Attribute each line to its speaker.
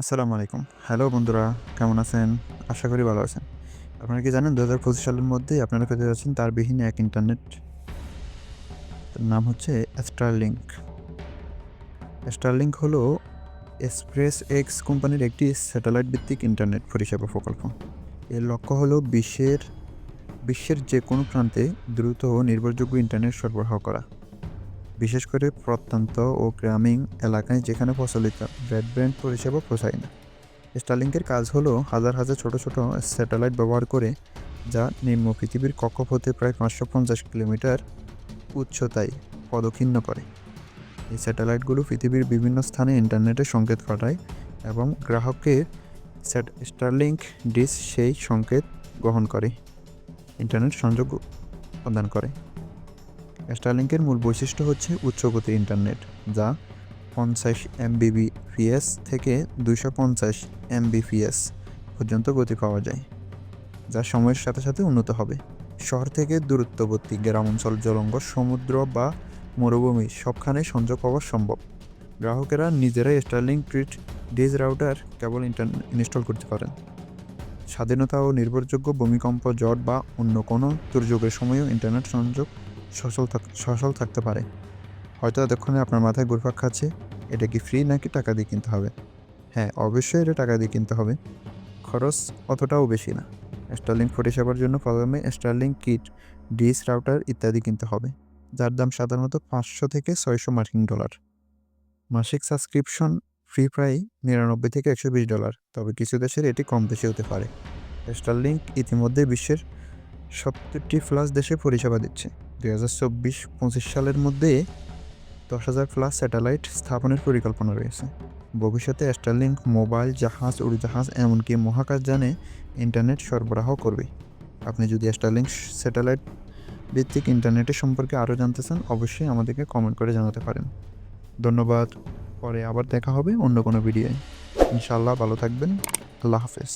Speaker 1: আসসালামু আলাইকুম। হ্যালো বন্ধুরা, কেমন আছেন? আশা করি ভালো আছেন। আপনারা কি জানেন দু হাজার পঁচিশ সালের মধ্যে আপনারা পেতে যাচ্ছেন তার বিহীন এক ইন্টারনেট তার নাম হচ্ছে স্টারলিংক স্টারলিংক হলো এক্সপ্রেস এক্স কোম্পানির একটি স্যাটেলাইট ভিত্তিক ইন্টারনেট পরিষেবা প্রকল্প। এর লক্ষ্য হলো বিশ্বের বিশ্বের যে কোনো প্রান্তে দ্রুত ও নির্ভরযোগ্য ইন্টারনেট সরবরাহ করা। বিশেষ করে প্রত্যন্ত ও গ্রামীণ এলাকায় যেখানে প্রচলিত ব্রডব্যান্ড পরিষেবা পৌঁছায় না। স্টারলিংকের কাজ হলো হাজার হাজার ছোট ছোট স্যাটেলাইট ব্যবহার করে, যা নিম্ন পৃথিবীর কক্ষপথে প্রায় পাঁচশো পঞ্চাশ কিলোমিটার উচ্চতায় পদক্ষিণ্য করে। এই স্যাটেলাইটগুলো পৃথিবীর বিভিন্ন স্থানে ইন্টারনেটের সংকেত পাঠায় এবং গ্রাহকের স্টারলিংক ডিস সেই সংকেত গ্রহণ করে, ইন্টারনেট সংযোগ প্রদান করে। স্টারলিংকের মূল বৈশিষ্ট্য হচ্ছে উচ্চ গতির ইন্টারনেট যা পঞ্চাশ এমবিবিপিএস থেকে দুইশো পঞ্চাশ এমবিপিএস পর্যন্ত গতি পাওয়া যায়, যা সময়ের সাথে সাথে উন্নত হবে। শহর থেকে দূরত্ববর্তী গ্রাম অঞ্চল, জলঙ্গ, সমুদ্র বা মরুভূমি সবখানে সংযোগ পাওয়া সম্ভব। গ্রাহকেরা নিজেরাই Starlink treat dish router cable internet install করতে পারেন। স্বাধীনতা ও নির্ভরযোগ্য ভূমিকম্প জট বা অন্য কোনো দুর্যোগের সময়ও ইন্টারনেট সংযোগ সচল সচল থাকতে পারে। হয়তো এতক্ষণে আপনার মাথায় ঘুরপাক খাচ্ছে, এটা কি ফ্রি নাকি টাকা দিয়ে কিনতে হবে? হ্যাঁ অবশ্যই এটা টাকা দিয়ে কিনতে হবে। খরচ অতটাও বেশি না। স্টারলিংক পরিষেবার জন্য প্রথমে স্টারলিংক কিট ডিস রাউটার ইত্যাদি কিনতে হবে, যার দাম সাধারণত পাঁচশো থেকে ছয়শো মার্কিন ডলার। মাসিক সাবস্ক্রিপশন ফ্রি প্রায় নিরানব্বই থেকে একশো বিশ ডলার, তবে কিছু দেশের এটি কম বেশি হতে পারে। স্টারলিংক ইতিমধ্যে বিশ্বের সত্তরটি প্লাস দেশে পরিষেবা দিচ্ছে। দুই হাজার চব্বিশ পঁচিশ সালের মধ্যে দশ হাজার প্লাস স্যাটেলাইট স্থাপনের পরিকল্পনা রয়েছে। ভবিষ্যতে স্টারলিংক মোবাইল জাহাজ, উড়োজাহাজ, এমনকি মহাকাশযানে ইন্টারনেট সরবরাহ করবে। আপনি যদি স্টারলিংক স্যাটেলাইট ভিত্তিক ইন্টারনেটের সম্পর্কে আরও জানতে চান, অবশ্যই আমাদেরকে কমেন্ট করে জানাতে পারেন। ধন্যবাদ। পরে আবার দেখা হবে অন্য কোনো ভিডিওয় ইনশাল্লাহ ভালো থাকবেন। আল্লাহ হাফেজ।